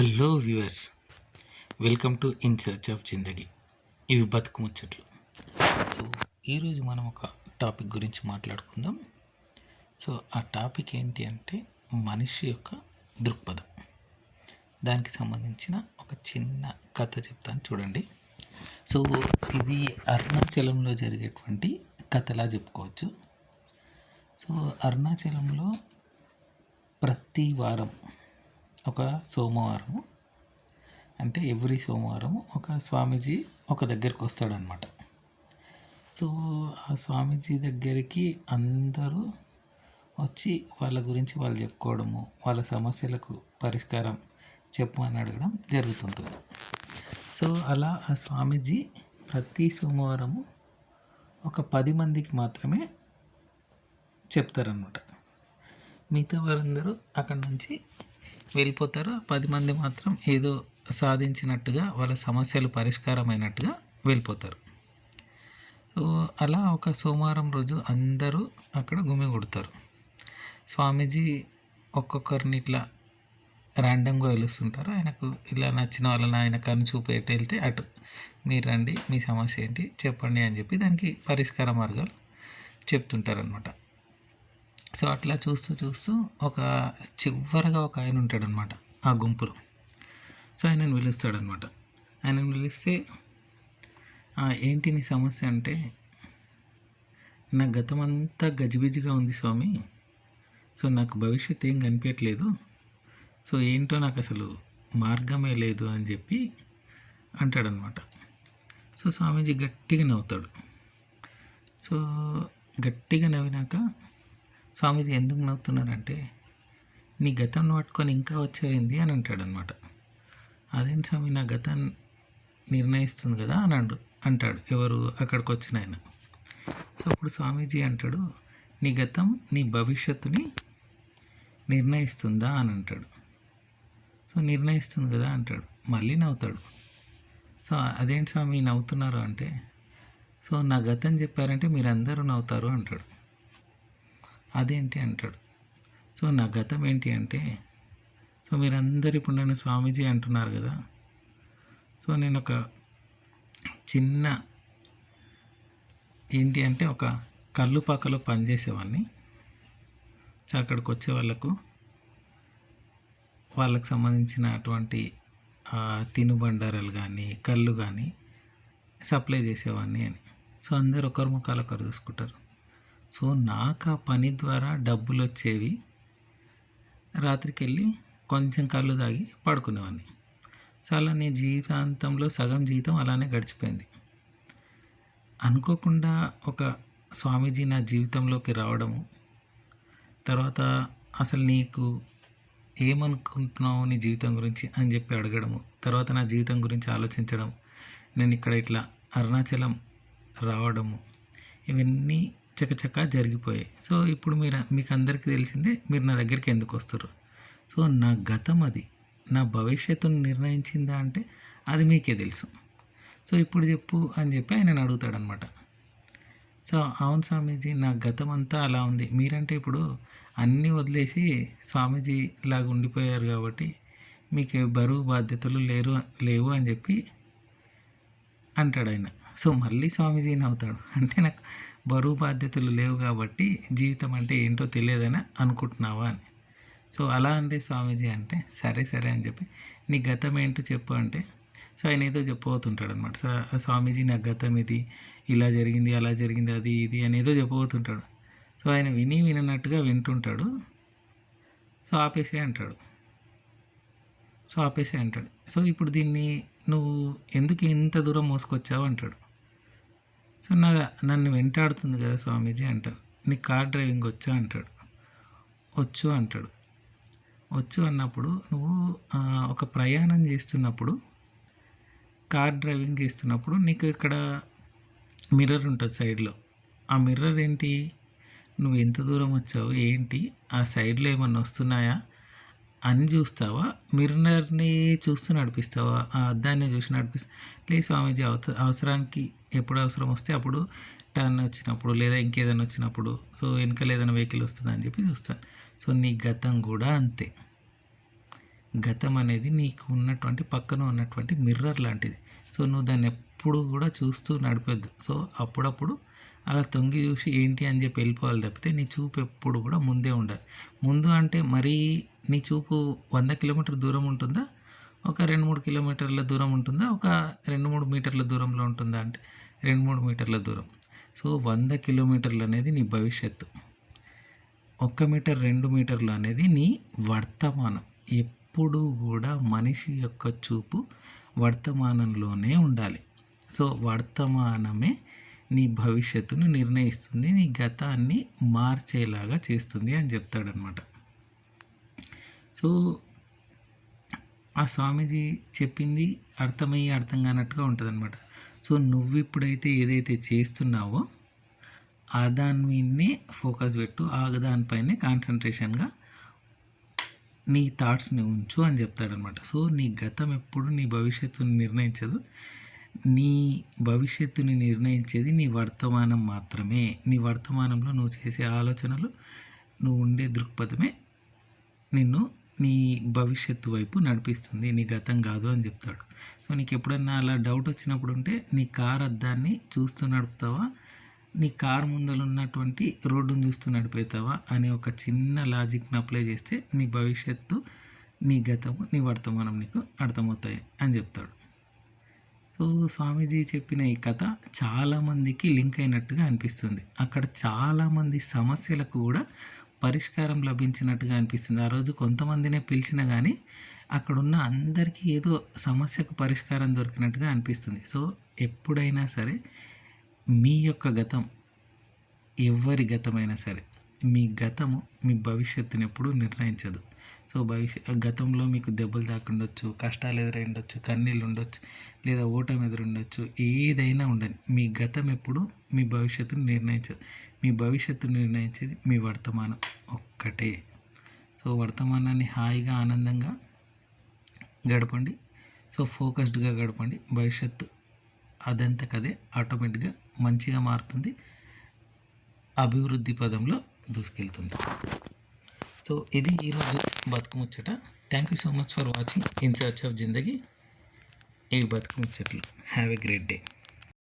Hello viewers welcome to in search of Zindagi. ఇవి బతుకు ముచ్చట్లు. సో ఈరోజు మనం ఒక టాపిక్ గురించి మాట్లాడుకుందాం. సో ఆ టాపిక్ ఏంటి అంటే మనిషి యొక్క దృక్పథం. దానికి సంబంధించిన ఒక చిన్న కథ చెప్తాను చూడండి. సో ఇది అరుణాచలంలో జరిగేటువంటి కథలా చెప్పుకోవచ్చు. సో అరుణాచలంలో ప్రతి వారం ఒక సోమవారం అంటే ఎవ్రీ సోమవారం ఒక స్వామీజీ ఒక దగ్గరికి వస్తాడనమాట సో ఆ స్వామీజీ దగ్గరికి అందరూ వచ్చి వాళ్ళ గురించి వాళ్ళు చెప్పుకోవడము వాళ్ళ సమస్యలకు పరిష్కారం చెప్పమని అడగడం జరుగుతుంటుంది. సో అలా ఆ స్వామీజీ ప్రతి సోమవారము ఒక పది మందికి మాత్రమే చెప్తారనమాట మిగతా వారందరూ అక్కడి నుంచి వెళ్ళిపోతారు పది మంది మాత్రం ఏదో సాధించినట్టుగా వాళ్ళ సమస్యలు పరిష్కారమైనట్టుగా వెళ్ళిపోతారు. సో అలా ఒక సోమవారం రోజు అందరూ అక్కడ గుమి కొడతారు. స్వామీజీ ఒక్కొక్కరిని ఇట్లా ర్యాండమ్గా వెలుస్తుంటారు ఆయనకు ఇలా నచ్చిన వాళ్ళని ఆయన కన్ను చూపు ఎటు వెళ్తే అటు. మీరు రండి మీ సమస్య ఏంటి చెప్పండి అని చెప్పి దానికి పరిష్కార మార్గాలు చెప్తుంటారనమాట సో అట్లా చూస్తూ చూస్తూ ఒక చివరగా ఒక ఆయన ఉంటాడనమాట ఆ గుంపులో. సో ఆయనను పిలుస్తాడనమాట. ఆయనను పిలిస్తే ఏంటి నీ సమస్య? అంటే నా గతం అంతా గజిబిజిగా ఉంది స్వామి. సో నాకు భవిష్యత్ ఏం కనిపించట్లేదు సో ఏంటో నాకు అసలు మార్గమే లేదు అని చెప్పి అంటాడనమాట. సో స్వామీజీ గట్టిగా నవ్వుతాడు. సో గట్టిగా నవ్వినాక స్వామీజీ ఎందుకు నవ్వుతున్నారంటే నీ గతం పట్టుకొని ఇంకా వచ్చేయింది అని అంటాడు అనమాట అదేంటి స్వామి నా గతం నిర్ణయిస్తుంది కదా? అని అండు అంటాడు ఎవరు అక్కడికి వచ్చిన ఆయన. సో అప్పుడు స్వామీజీ అంటాడు నీ గతం నీ భవిష్యత్తుని నిర్ణయిస్తుందా? అని అంటాడు. సో నిర్ణయిస్తుంది కదా? అంటాడు. మళ్ళీ నవ్వుతాడు. సో అదేంటి స్వామి నవ్వుతున్నారు అంటే సో నా గతం చెప్పారంటే మీరందరూ నవ్వుతారు అంటాడు. అదేంటి అంటాడు. సో నా గతం ఏంటి అంటే సో మీరందరు ఇప్పుడు నన్ను స్వామీజీ అంటున్నారు కదా. సో నేను ఒక చిన్న ఏంటి అంటే ఒక కళ్ళు పక్కలో పనిచేసేవాడిని సో అక్కడికి వచ్చే వాళ్ళకు వాళ్ళకు సంబంధించిన అటువంటి తినుబండారాలు కానీ కళ్ళు కానీ సప్లై చేసేవాడిని అని. సో అందరు ఒకరి ముఖాలు ఒకరు చూసుకుంటారు. సో నాకు ఆ పని ద్వారా డబ్బులు వచ్చేవి. రాత్రికి వెళ్ళి కొంచెం కళ్ళు తాగి పడుకునేవాడిని సో అలా నీ జీవితాంతంలో సగం జీవితం అలానే గడిచిపోయింది. అనుకోకుండా ఒక స్వామీజీ నా జీవితంలోకి రావడము తర్వాత అసలు నీకు ఏమనుకుంటున్నావు నీ జీవితం గురించి అని చెప్పి అడగడము తర్వాత నా జీవితం గురించి ఆలోచించడం నేను ఇక్కడ ఇట్లా అరుణాచలం రావడము ఇవన్నీ చకచకా జరిగిపోయాయి. సో ఇప్పుడు మీరు మీకు అందరికీ తెలిసిందే మీరు నా దగ్గరికి ఎందుకు వస్తారు సో నా గతం అది. నా భవిష్యత్తును నిర్ణయించిందా అంటే అది మీకే తెలుసు. సో ఇప్పుడు చెప్పు అని చెప్పి ఆయన అడుగుతాడనమాట సో అవును స్వామీజీ నా గతం అంతా అలా ఉంది. మీరంటే ఇప్పుడు అన్నీ వదిలేసి స్వామీజీ లాగా ఉండిపోయారు కాబట్టి మీకు బరువు బాధ్యతలు లేరు లేవు అని చెప్పి అంటాడు ఆయన. సో మళ్ళీ స్వామీజీని అవుతాడు అంటే నాకు బరువు బాధ్యతలు లేవు కాబట్టి జీవితం అంటే ఏంటో తెలియదని అనుకుంటున్నావా అని. సో అలా అంటే స్వామీజీ అంటే సరే సరే అని చెప్పి నీ గతం ఏంటో చెప్పు అంటే సో ఆయన ఏదో చెప్పబోతుంటాడు అనమాట సో స్వామీజీ నా గతం ఇది ఇలా జరిగింది అలా జరిగింది అది ఇది అనేదో చెప్పబోతుంటాడు. సో ఆయన విని వినట్టుగా వింటుంటాడు. సో ఆపేసే అంటాడు. సో ఆపేసే అంటాడు. సో ఇప్పుడు దీన్ని నువ్వు ఎందుకు ఇంత దూరం మోసుకొచ్చావు అంటాడు. సో నా నన్ను వెంటాడుతుంది కదా స్వామీజీ అంటాడు నీకు కార్ డ్రైవింగ్ వచ్చా అంటాడు. వచ్చు అంటాడు. వచ్చు అన్నప్పుడు నువ్వు ఒక ప్రయాణం చేస్తున్నప్పుడు కార్ డ్రైవింగ్ చేస్తున్నప్పుడు నీకు ఇక్కడ మిర్రర్ ఉంటుంది సైడ్లో. ఆ మిర్రర్ ఏంటి? నువ్వు ఎంత దూరం వచ్చావు? ఏంటి? ఆ సైడ్లో ఏమన్నా వస్తున్నాయా? అని చూస్తావా? మిర్రర్ని చూస్తూ నడిపిస్తావా? ఆ అద్దాన్ని చూసి నడిపిస్తా లేదు స్వామీజీ అవసరానికి ఎప్పుడు అవసరం వస్తే అప్పుడు టర్న్ వచ్చినప్పుడు లేదా ఇంకేదైనా వచ్చినప్పుడు సో వెనకాల ఏదైనా వెహికల్ వస్తుందని చెప్పి చూస్తాను సో నీ గతం కూడా అంతే. గతం అనేది నీకు ఉన్నటువంటి పక్కన ఉన్నటువంటి మిర్రర్ లాంటిది. సో నువ్వు దాన్ని ఎప్పుడు కూడా చూస్తూ నడిపొద్దు. సో అప్పుడప్పుడు అలా తొంగి చూసి ఏంటి అని చెప్పి వెళ్ళిపోవాలి తప్పితే నీ చూపు ఎప్పుడు కూడా ముందే ఉండాలి. ముందు అంటే మరీ నీ చూపు వంద కిలోమీటర్ దూరం ఉంటుందా? ఒక రెండు మూడు కిలోమీటర్ల దూరం ఉంటుందా? ఒక రెండు మూడు మీటర్ల దూరంలో ఉంటుందా అంటే రెండు మూడు మీటర్ల దూరం. సో వంద కిలోమీటర్లు అనేది నీ భవిష్యత్తు. ఒక్క మీటర్ రెండు మీటర్లు అనేది నీ వర్తమానం. ఎప్పుడు కూడా మనిషి యొక్క చూపు వర్తమానంలోనే ఉండాలి. సో వర్తమానమే నీ భవిష్యత్తును నిర్ణయిస్తుంది నీ గతాన్ని మార్చేలాగా చేస్తుంది అని చెప్తాడనమాట సో ఆ స్వామీజీ చెప్పింది అర్థమయ్యి అర్థం కానట్టుగా ఉంటుంది అనమాట సో నువ్వు ఇప్పుడైతే ఏదైతే చేస్తున్నావో ఆ దాని మీదనే ఫోకస్ పెట్టు ఆ దానిపైనే కాన్సన్ట్రేషన్గా నీ థాట్స్ని ఉంచు అని చెప్తాడనమాట సో నీ గతం ఎప్పుడు నీ భవిష్యత్తుని నిర్ణయించదు. నీ భవిష్యత్తుని నిర్ణయించేది నీ వర్తమానం మాత్రమే. నీ వర్తమానంలో నువ్వు చేసే ఆలోచనలు నువ్వు ఉండే దృక్పథమే నిన్ను నీ భవిష్యత్తు వైపు నడిపిస్తుంది నీ గతం కాదు అని చెప్తాడు. సో నీకు ఎప్పుడన్నా అలా డౌట్ వచ్చినప్పుడు ఉంటే నీ కార్ అద్దాన్ని చూస్తూ నడుపుతావా? నీ కార్ ముందర ఉన్నటువంటి రోడ్డును చూస్తూ నడిపేతావా? అనే ఒక చిన్న లాజిక్ని అప్లై చేస్తే నీ భవిష్యత్తు నీ గతము నీ వర్తమానం నీకు అర్థమవుతాయి అని చెప్తాడు. సో స్వామీజీ చెప్పిన ఈ కథ చాలామందికి లింక్ అయినట్టుగా అనిపిస్తుంది. అక్కడ చాలామంది సమస్యలకు కూడా పరిష్కారం లభించినట్టుగా అనిపిస్తుంది. ఆ రోజు కొంతమందినే పిలిచినా కానీ అక్కడున్న అందరికీ ఏదో సమస్యకు పరిష్కారం దొరికినట్టుగా అనిపిస్తుంది. సో ఎప్పుడైనా సరే మీ యొక్క గతం ఎవరి గతమైనా సరే మీ గతము మీ భవిష్యత్తుని ఎప్పుడూ నిర్ణయించదు. సో భవిష్య గతంలో మీకు దెబ్బలు తాకుండొచ్చు కష్టాలు ఎదురైండొచ్చు కన్నీళ్ళు ఉండొచ్చు లేదా ఓటమి ఎదురుండొచ్చు ఏదైనా ఉండని మీ గతం ఎప్పుడు మీ భవిష్యత్తును నిర్ణయించదు మీ భవిష్యత్తును నిర్ణయించేది మీ వర్తమానం ఒక్కటే. సో వర్తమానాన్ని హాయిగా ఆనందంగా గడపండి. సో ఫోకస్డ్గా గడపండి. భవిష్యత్తు అదంతకదే ఆటోమేటిక్గా మంచిగా మారుతుంది. అభివృద్ధి పదంలో దూసుకెళ్తుంది సో ఇది ఈరోజు బతుకుముచ్చట. Thank you so much for watching in search of Zindagi ఇవి బతుకుముచ్చట్లు. Have a great day